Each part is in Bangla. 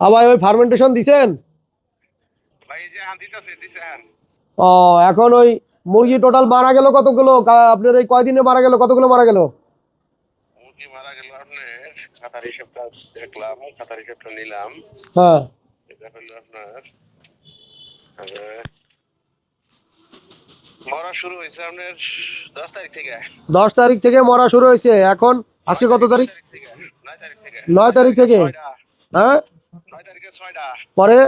আবার ওই ফার্মেন্টেশন দিছেন? ও এখন ওই মুরগি টোটাল মারা গেল কতগুলো? আপনার এই কয়দিনে মারা গেল? কতগুলো মারা গেল? মারা গেল খাতার হিসাবটা দেখলাম খাতার হিসাবটা নিলাম। হ্যাঁ। এটা হলো আপনার মরা শুরু হয়েছে আপনার দশ তারিখ থেকে। দশ তারিখ থেকে মরা শুরু হয়েছে। এখন আজকে কত তারিখ? নয় তারিখ থেকে। হ্যাঁ? পরে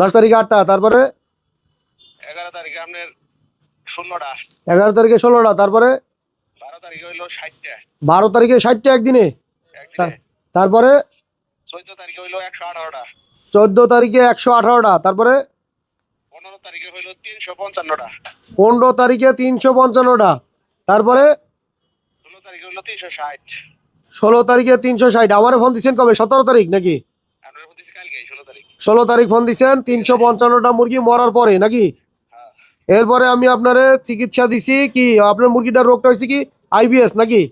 দশ তারিখে আটটা। তারপরে? এগারো তারিখে আপনার ষোলোটা। এগারো তারিখে ষোলোটা তারপরে? বারো তারিখে হইল ষাটটা। বারো তারিখে ষাটটা একদিনে? একদিনে। তারপরে? চোদ্দ তারিখে হইল একশো আঠারোটা। চোদ্দ তারিখে একশো আঠারোটা তারপরে? পনেরো তারিখে হইল তিনশো পঞ্চান্নটা। পনেরো তারিখে তিনশো পঞ্চান্নটা তারপরে? ষোলো তারিখে হইল তিনশো ষাট। ষোলো তারিখে তিনশো ষাট। আমারও ফোন দিচ্ছেন কবে? সতেরো তারিখ নাকি? ষোলো তারিখ ফোন দিচ্ছেন তিনশো পঞ্চান্নটা মুরগি মরার পরে নাকি? এরপরে আমি আপনারে চিকিৎসা দিছি কি, আপনার মুরগিটার রোগটা হয়েছে কি? আইবিএস নাকি?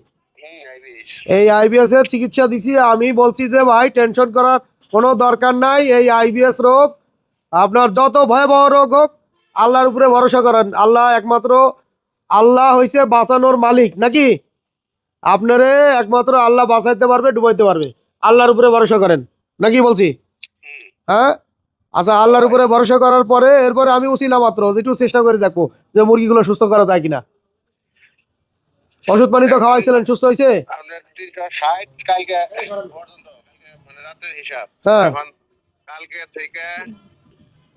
এই আইবিএস এর চিকিৎসা দিছি। আমি বলছি যে ভাই টেনশন করার কোনো দরকার নাই। এই আইবিএস রোগ, আপনার যত ভয়াবহ রোগ হোক, আল্লাহর উপরে ভরসা করেন। আল্লাহ একমাত্র, আল্লাহ হইছে বাঁচানোর মালিক, নাকি? আপনারে একমাত্র আল্লাহ বাঁচাইতে পারবে ডুবাইতে পারবে। আল্লাহর উপরে ভরসা করেন। নাকি বলছি? হ্যাঁ? আচ্ছা আল্লাহর উপরে ভরসা করার পরে এরপরে আমি উচিলা মাত্র একটু চেষ্টা করে দেখব যে মুরগিগুলো সুস্থ করা যায় কিনা। ওষুধ পানি তো খাওয়াইছিলেন সুস্থ হয়েছে মানে হ্যাঁ। কালকে থেকে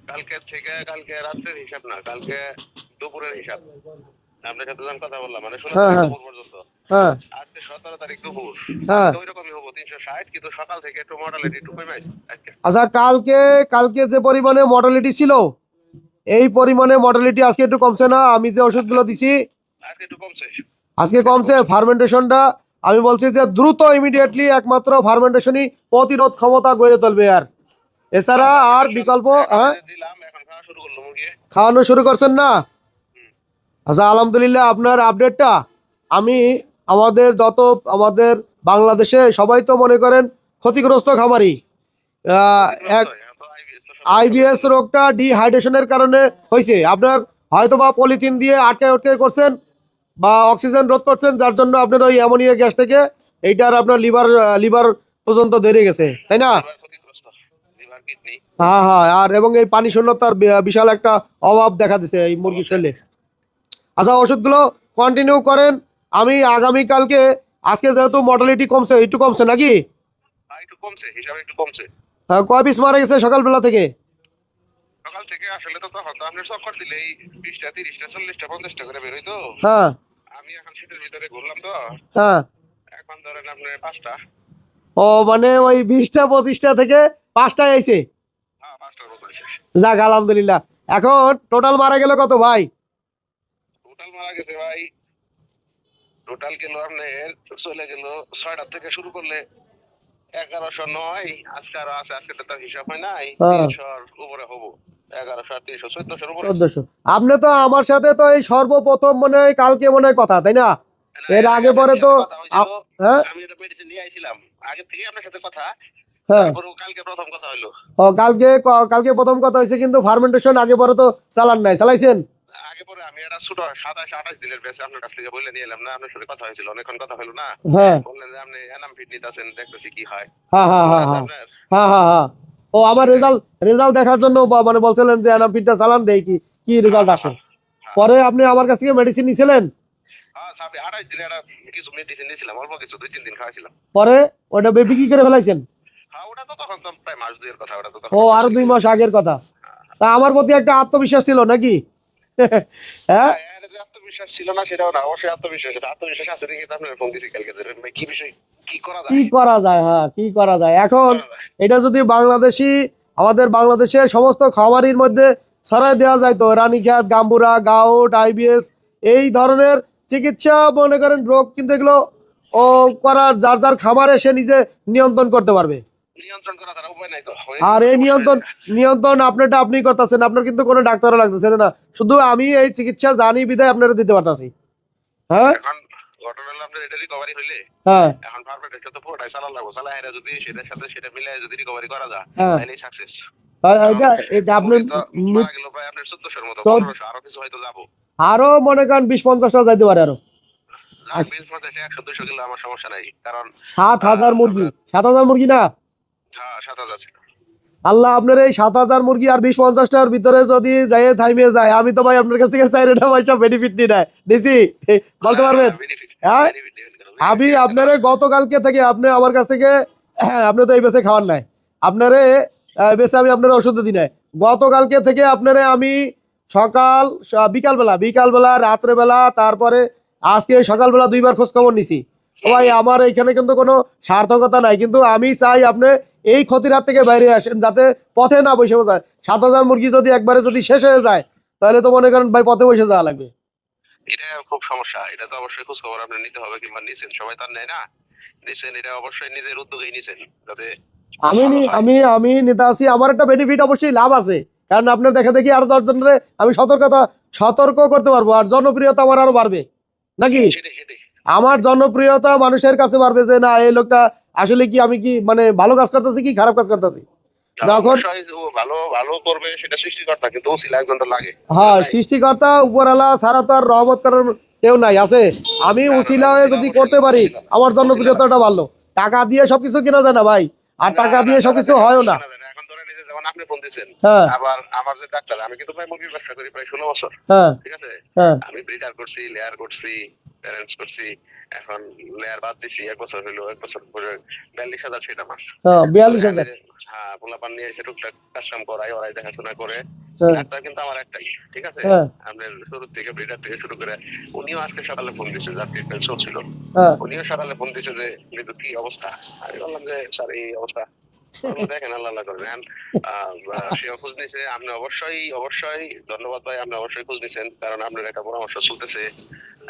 কালকে থেকে কালকে রাতের হিসাব না কালকে দুপুরের হিসাব। আপনার সাথে কথা বললাম মানে ষোলো হ্যাঁ, আজকে সতেরো তারিখ দুপুর। হ্যাঁ। ওই রকমই হব তিনশো ষাট কিন্তু সকাল থেকে একটু মডালিটি একটু কমে আসছে আচ্ছা কালকে কালকে যে পরিমাণে মর্টালিটি ছিল এই পরিমাণে মর্টালিটি আজকে একটু কমছে না? আমি যে ওষুধগুলো দিছি আজকে একটু কমছে। আজকে কমছে। ফার্মেন্টেশনটা আমি বলছি যে দ্রুত ইমিডিয়েটলি একমাত্র ফার্মেন্টেশনই প্রতিরোধ ক্ষমতা গড়ে তুলবে আর। এছাড়া আর বিকল্প হ্যাঁ? খাওয়ানো শুরু করছেন না? আচ্ছা আলহামদুলিল্লাহ আপনার আপডেটটা আমি আমাদের যত আমাদের বাংলাদেশে সবাই তো মনে করেন ক্ষতিগ্রস্ত খামারি। এক আইবিএস রোগটা ডিহাইড্রেশনের কারণে হয়েছে। আপনার হয়তো বা পলিথিন দিয়ে আটকে আটকে করছেন বা অক্সিজেন রোধ করছেন, যার জন্য আপনার ওই অ্যামোনিয়া গ্যাস থেকে এইটার আপনার লিভার লিভার পর্যন্ত দেরে গেছে। তাই না? হ্যাঁ হ্যাঁ আর এবং এই পানি শূন্যতার বিশাল একটা অভাব দেখা দিছে এই মুরগির শরীরে। আচ্ছা ওষুধগুলো কন্টিনিউ করেন। আমি আগামীকালকে আজকে যেহেতু মর্টালিটি কমছে একটু কমছে নাকি? হ্যাঁ, একটু কমছে হিসাবে একটু কমছে। হ্যাঁ কয় পিস মারা গেছে সকালবেলা থেকে? সকাল থেকে আসলে তো তখন তো আপনার চক্কর দিলে এই বিশটা তিরিশটা চল্লিশটা পঞ্চাশটা করে বেরোই তো হ্যাঁ। আমি এখন সেটার ভিতরে ঘুরলাম তো। হ্যাঁ। এখন ধরেন আপনার পাঁচটা। ও মানে ওই বিশটা পঁচিশটা থেকে পাঁচটায় আইছে? হ্যাঁ পাঁচটার মতো আছে যাক আলহামদুলিল্লাহ। এখন টোটাল মারা গেল কত ভাই? টোটাল মারা গেছে ভাই টোটাল গেল আপনার চলে গেল ছয়টার থেকে শুরু করলে এগারোশো নয় আজকে আরও আছে আজকে তো হিসাব হয় নাই হ্যাঁ। তিনশোর উপরে হব। আপনি তো আমার সাথে তো এই সর্বপ্রথম মনে হয় কালকে মনে হয় কথা তাই না? এর আগে পরে তো হ্যাঁ? আমি এটা মেডিসিন নিয়ে আইছিলাম। আগে থেকে আপনার সাথে কথা হ্যাঁ। কালকে প্রথম কথা কালকে কালকে প্রথম কথা হয়েছে কিন্তু ফার্মেন্টেশন আগে পরে তো চালান নাই। চালাইছেন? পরে আমি একটা ছোট সাতাশ আঠাশ দিনের বেশি আপনার কাছ থেকে বলে নিয়ে এলাম না? আপনার সাথে কথা হয়েছিল অনেকক্ষণ কথা হলো না? হ্যাঁ। বললেন যে আপনি এনাম ফিট নিতেছেন দেখতেছি কি হয়। হ্যাঁ হ্যাঁ হ্যাঁ হ্যাঁ হ্যাঁ হ্যাঁ হ্যাঁ ও আমার রেজাল্ট রেজাল্ট দেখার জন্য মানে বলছিলেন যে এনাম পিঠটা চালান দেই কি কি রেজাল্ট আসে? পরে আপনি আমার কাছ থেকে মেডিসিন নিছিলেন? হ্যাঁ পরে ওটা বিক্রি করে ফেলাইছেন? হ্যাঁ ও আরও দুই মাস আগের কথা। তা আমার প্রতি একটা আত্মবিশ্বাস ছিল নাকি? হ্যাঁ? এর যে আত্মবিশ্বাস ছিল না সেটাও না। অবশ্যই আত্মবিশ্বাস আছে। আত্মবিশ্বাস আছে দেখে আপনার ফোন দিছি কালকে কি বিষয়? কি করা যায়? কি করা যায়? হ্যাঁ কি করা যায়? এখন এটা যদি বাংলাদেশি আমাদের বাংলাদেশে সমস্ত খামারির মধ্যে ছড়াই দেওয়া যায় তো? রানীঘাট গাম্বুরা গাউট আইবিএস এই ধরনের চিকিৎসা মনে করেন রোগ কিন্তু এগুলো ও করার যার যার খামারে সে নিজে নিয়ন্ত্রণ করতে পারবে। আর এই নিয়ন্ত্রণ নিয়ন্ত্রণ আপনারটা আপনি করতেছেন আপনার কিন্তু কোনো ডাক্তারও লাগতেছে না শুধু আমি এই চিকিৎসা জানি আপনারা দিতে পারতাছি। হ্যাঁ? মনে করেন বিশ পঞ্চাশটা যাইতে পারে আরও। সাত হাজার মুরগি সাত হাজার মুরগি না? আল্লাহ আপনার এই সাত হাজার মুরগি আর বিশ পঞ্চাশটার ভিতরে যদি যাই থাইমে যায় আমি তো ভাই আপনার কাছ থেকে চাই এটা পয়সা বেনিফিট নিই না নিছি বলতে পারবেন? হ্যাঁ? আমি আপনারে গতকালকে থেকে আপনি আমার কাছ থেকে হ্যাঁ, আপনি তো এই বেসে খাওয়ার নাই। আপনারে বেসে আমি আপনার ওষুধ দিই নাই। গতকালকে থেকে আপনারে আমি সকাল বিকালবেলা বিকালবেলা রাত্রেবেলা তারপরে আজকে সকালবেলা দুইবার খোঁজ খবর নিছি ভাই আমার এইখানে কিন্তু কোনো সার্থকতা নাই। কিন্তু আমি চাই আপনি এই ক্ষতির হাত থেকে বাইরে আসেন যাতে পথে না বসে যায় সাত হাজার মুরগি যদি একবারে যদি শেষ হয়ে যায় তাহলে তো মনে করেন ভাই পথে বসে যাওয়া লাগবে। এটা খুব সমস্যা এটা তো অবশ্যই খোঁজ খবর আপনার নিতে হবে কিংবা নিছেন সবাই তার নেয় না। নিছেন এটা অবশ্যই নিজের উদ্যোগেই নিছেন যাতে আমি আমি আমি নেতা আছি আমার একটা বেনিফিট অবশ্যই লাভ আছে কারণ আপনার দেখা দেখি আরও দশজনের আমি সতর্কতা সতর্ক করতে পারব আর জনপ্রিয়তা আমার আরও বাড়বে। নাকি? সেটাই সেটাই। আমার জনপ্রিয়তা মানুষের কাছে বাড়বে যে না এই লোকটা আসলে কি আমি কি মানে ভালো কাজ করতেছি কি খারাপ কাজ করতেছি? ভালো ভালো হ্যাঁ সৃষ্টিকর্তা উপরালা সারা তো আর রহমত করার কেউ নাই আছে? আমি উসিলা যদি করতে পারি আমার জনপ্রিয়তাটা বাড়লো। টাকা দিয়ে সবকিছু কেনা যায় না ভাই। আর টাকা দিয়ে সবকিছু হয়ও না। যেমন আপনি ফোন দিচ্ছেন হ্যাঁ। আবার আমার যে ডাক্তার আমি কিন্তু প্রায় মুরগির ব্যবসা করি প্রায় ষোলো বছর। হ্যাঁ। ঠিক আছে? আমি ব্রিডার করছি লেয়ার করছি প্যারেন্টস করছি এখন লেয়ার বাদ দিছি এক বছর হইল এক বছর পরে বিয়াল্লিশ হাজার সেটা আমার হ্যাঁ বিয়াল্লিশ হাজার? হ্যাঁ পোলাপান নিয়ে এসে টুকটাক কাজ কাম করাই ওরাই দেখাশোনা করে। হ্যাঁ। ডাক্তার কিন্তু আমার একটাই ঠিক আছে? হ্যাঁ। শুরু থেকে ব্রিডার থেকে শুরু করে উনিও আজকে সকালে ফোন যার ট্রিটমেন্ট চলছিল উনিও সকালে ফোন যে কিন্তু কি অবস্থা? আমি বললাম যে স্যার এই অবস্থা। দেখেন আল্লাহ আল্লাহ করে সেও খোঁজ নিছে আপনি অবশ্যই অবশ্যই ধন্যবাদ ভাই আপনি অবশ্যই খোঁজ নিছেন কারণ আপনার একটা পরামর্শ চলতেছে।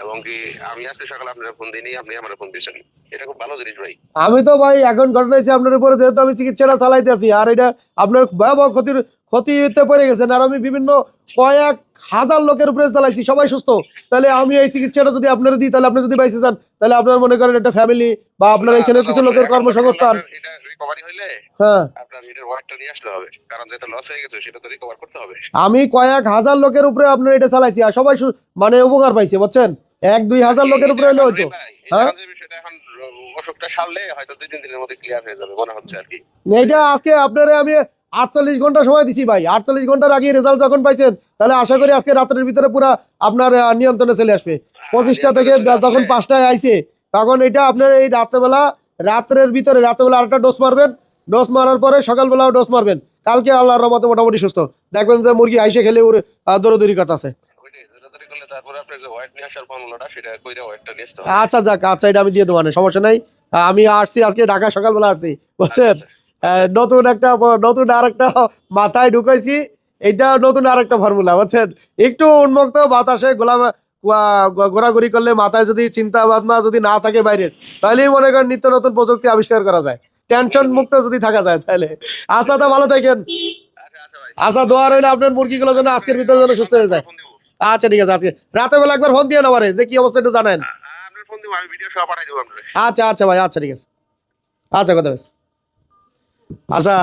এবং কি আমি আজকে সকালে আপনার ফোন দিইনি আপনি আমার ফোন দিয়েছেন। এটা খুব ভালো জিনিস ভাই। আমি তো ভাই এখন ঘটনা হয়েছে আপনার উপরে যেহেতু আমি চিকিৎসাটা চালাইতে আছি আর এটা আপনার ভয়াবহ ক্ষতির ক্ষতিতে পড়ে গেছেন আর আমি বিভিন্ন কয়েক হাজার লোকের উপরে চালাইছি সবাই সুস্থ। তাহলে আমি এই চিকিৎসাটা যদি আপনার দিই তাহলে আপনি যদি বাইসে যান তাহলে আপনার মনে করেন একটা ফ্যামিলি বা আপনার এখানে কিছু লোকের কর্মসংস্থান। হ্যাঁ। আমি কয়েক হাজার লোকের উপরে আপনার এটা চালাইছি আর সবাই মানে উপকার পাইছে বুঝছেন? এক দুই হাজার লোকের উপরে হয়তো হ্যাঁ? হ্যাঁ হয়ে এইটা আজকে আপনারে আমি আটচল্লিশ ঘণ্টা সময় দিছি ভাই। আটচল্লিশ ঘণ্টার আগে রেজাল্ট যখন পাইছেন তাহলে আশা করি আজকে রাত্রের ভিতরে পুরো আপনার নিয়ন্ত্রণে চলে আসবে। পঁচিশটা থেকে যখন পাঁচটায় আইসে তখন এটা আপনার এই রাত্রেবেলা রাত্রের ভিতরে রাত্রেবেলা আরেকটা ডোজ মারবেন। ডোজ মারার পরে সকালবেলাও ডোজ মারবেন। কালকে আল্লাহর রহমতে মোটামুটি সুস্থ। দেখবেন যে মুরগি আইসে খেলে ওর দৌড়দৌড়ি কথা আছে করলে তারপরে আপনার যে ওয়েট নিয়ে আসার ফর্মুলাটা সেটা কইরা ওয়েটটা নিয়ে আসতে হবে। আচ্ছা যাক আচ্ছা এটা আমি দিয়ে দেবো না সমস্যা নাই। আমি আসছি আজকে ঢাকা সকালবেলা আসছি বুঝছেন? নতুন একটা নতুন আর একটা মাথায় ঢুকাইছি এটা নতুন আর একটা ফর্মুলা বুঝছেন? একটু উন্মুক্ত বাতাসে গোলা আহ, ঘো- ঘোরাঘুরি করলে মাথায় যদি চিন্তা ভাবনা যদি না থাকে বাইরের তাহলেই মনে করেন নিত্য নতুন প্রযুক্তি আবিষ্কার করা যায়। টেনশন মুক্ত যদি থাকা যায় তাহলে। আচ্ছা তো ভালো থাকেন। আচ্ছা আচ্ছা আচ্ছা দোয়া রইলে আপনার মুরগিগুলো যেন আজকের ভিতরে যেন সুস্থ হয়ে যায়। আচ্ছা ঠিক আছে আজকে রাতের বেলা একবার ফোন দিয়ে নেবারে যে কি অবস্থা একটু জানেন। আপনার ফোন দিব আমি ভিডিও সহ পাঠাই দেবো আপনার আচ্ছা আচ্ছা ভাই আচ্ছা ঠিক আছে। আচ্ছা কথা বেশ আচ্ছা।